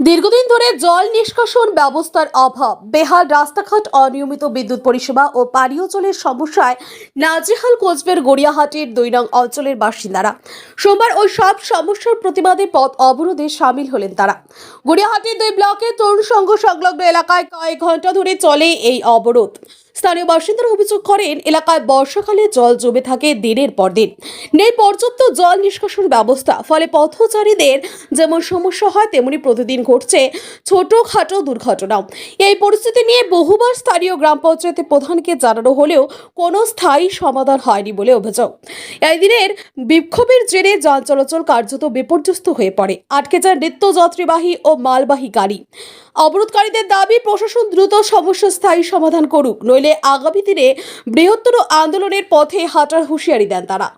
দীর্ঘদিন ধরে জল নিষ্কাশন ব্যবস্থার অভাব। বেহাল রাস্তাঘাট, অনিয়মিত বিদ্যুৎ পরিষেবা ও পানীয় জলের সমস্যায় নাজেহাল কোচবের গড়িয়াহাটের দুই নং অঞ্চলের বাসিন্দারা। সোমবার ওই সব সমস্যার প্রতিবাদে পথ অবরোধে সামিল হলেন তারা। গড়িয়াহাটের দুই ব্লকে তরুণ সংঘ সংলগ্ন এলাকায় কয়েক ঘণ্টা ধরে চলে এই অবরোধ। স্থানীয় বাসিন্দারা অভিযোগ করেন, এলাকায় বর্ষাকালে জল জমে থাকে দিনের পর দিন। নেই পর্যাপ্ত জল নিষ্কাশন ব্যবস্থা, ফলে পথচারীদের যেমন সমস্যা হয়, তেমনি প্রতিদিন ঘটছে ছোটখাটো দুর্ঘটনাও। এই পরিস্থিতি নিয়ে বহুবার স্থানীয় গ্রাম পঞ্চায়েতের প্রধানকে জানানো হলেও কোনো স্থায়ী সমাধান হয়নি বলে অভিযোগ। এই দিনের বিক্ষোভের জেরে যান চলাচল কার্যত বিপর্যস্ত হয়ে পড়ে। আটকে যায় নিত্যযাত্রীবাহী ও মালবাহী গাড়ি। অবরোধকারীদের দাবি, প্রশাসন দ্রুত সমস্যা স্থায়ী সমাধান করুক, নইলে আগামী দিনে বৃহত্তর আন্দোলনের পথে হাঁটার হুঁশিয়ারি দেন তারা।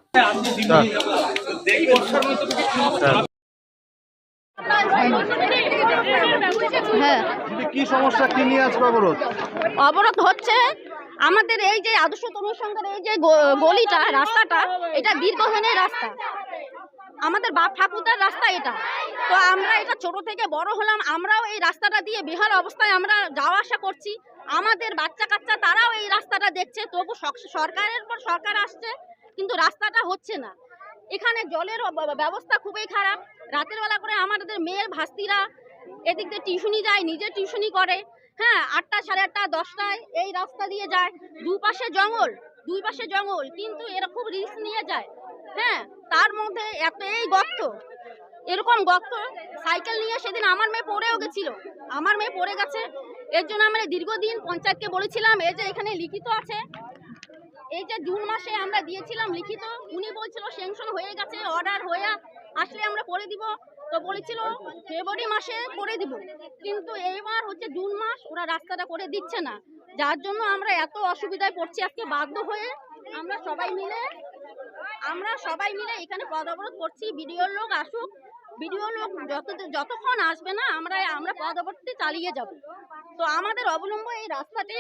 হ্যাঁ। কি সমস্যা? কি নিয়ে আজকে অবরোধ? অবরোধ হচ্ছে আমাদের এই যে আদর্শ তরুণ সংঘের এই যে গলিটা রাস্তাটা এটা দীর্ঘদিনের রাস্তা। আমাদের বাপ ঠাকুরদার রাস্তা এটা। তো আমরা এটা ছোট থেকে বড় হলাম আমরাও এই রাস্তাটা দিয়ে বিহার অবস্থায় আমরা যাওয়া আসা করছি। আমাদের বাচ্চা কাচ্চা তারাও এই রাস্তাটা দেখছে, তবু সরকারের পর সরকার আসছে, কিন্তু রাস্তাটা হচ্ছে না। এখানে জলের ব্যবস্থা খুবই খারাপ। রাতের বেলা করে আমাদের মেয়ের ভাস্তিরা এদিক দিয়ে টিউশনি যায়, নিজে টিউশনি করে। হ্যাঁ আটটা সাড়ে আটটা, দশটায় এই রাস্তা দিয়ে যায়। দুপাশে জঙ্গল দুই পাশে জঙ্গল, কিন্তু এরা খুব রিস্ক নিয়ে যায়। হ্যাঁ তার মধ্যে এত এই গর্ত। এরকম গর্ত সাইকেল নিয়ে সেদিন আমার মেয়ে পড়েও গেছিল। আমার মেয়ে পড়ে গেছে। এর জন্য আমরা দীর্ঘদিন পঞ্চায়েতকে বলেছিলাম, এই যে এখানে লিখিত আছে, এই যে জুন মাসে আমরা দিয়েছিলাম লিখিত, উনি বলছিল স্যাংশন হয়ে গেছে অর্ডার হয়ে আসলে আমরা করে দিব। তো বলেছিল ফেব্রুয়ারি মাসে করে দিব। কিন্তু এইবার হচ্ছে জুন মাস, ওরা রাস্তাটা করে দিচ্ছে না। যার জন্য আমরা এত অসুবিধায় পড়ছি, আজকে বাধ্য হয়ে আমরা সবাই মিলে, আমরা সবাই মিলে এখানে পদ অবরোধ করছি। বিডিওর লোক আসুক বিডিও লোক যত যতক্ষণ আসবে না, আমরা আমরা পদ অবরোধটি চালিয়ে যাব। তো আমাদের অবলম্বন এই রাস্তাটি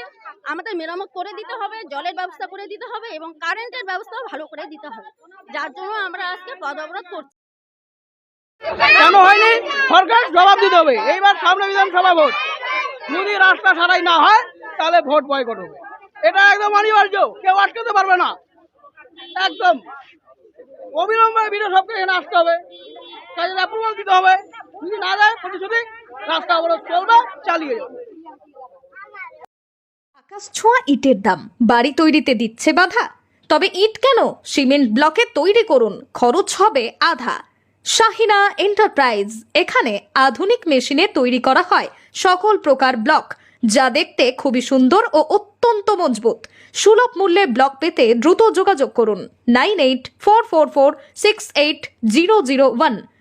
আমাদের মেরামত করে দিতে হবে, জলের ব্যবস্থা করে দিতে হবে এবং কারেন্টের ব্যবস্থাও ভালো করে দিতে হবে। যার জন্য আমরা আজকে পদ অবরোধ করছি। কেন হয়নি? সরকার জবাব দিতে হবে। এইবার সামনে বিধানসভা ভোট। যদি রাস্তা সারাই না হয়, তাহলে ভোট বয়কট হবে। এটা একদম অনিবার্য। কেউ আটকাতে পারবে না। একদম। অবিলম্বে বিডিও সবকে এখানে আসতে হবে। অ্যাপ্রুভাল দিতে হবে। যদি না দেয় প্রতিশ্রুতি রাস্তা অবরোধ চলবে, চালিয়ে যাবে। আকাশ ছোঁয়া ইটের দাম। বাড়ি তৈরিতে দিচ্ছে বাধা। তবে ইট কেন? সিমেন্ট ব্লকে তৈরি করুন। খরচ হবে আধা। শাহিনা এন্টারপ্রাইজ। এখানে আধুনিক মেশিনে তৈরি করা হয় সকল প্রকার ব্লক, যা দেখতে খুবই সুন্দর ও অত্যন্ত মজবুত। সুলভ মূল্যে ব্লক পেতে দ্রুত যোগাযোগ করুন। Nine eight four four four six eight zero zero one.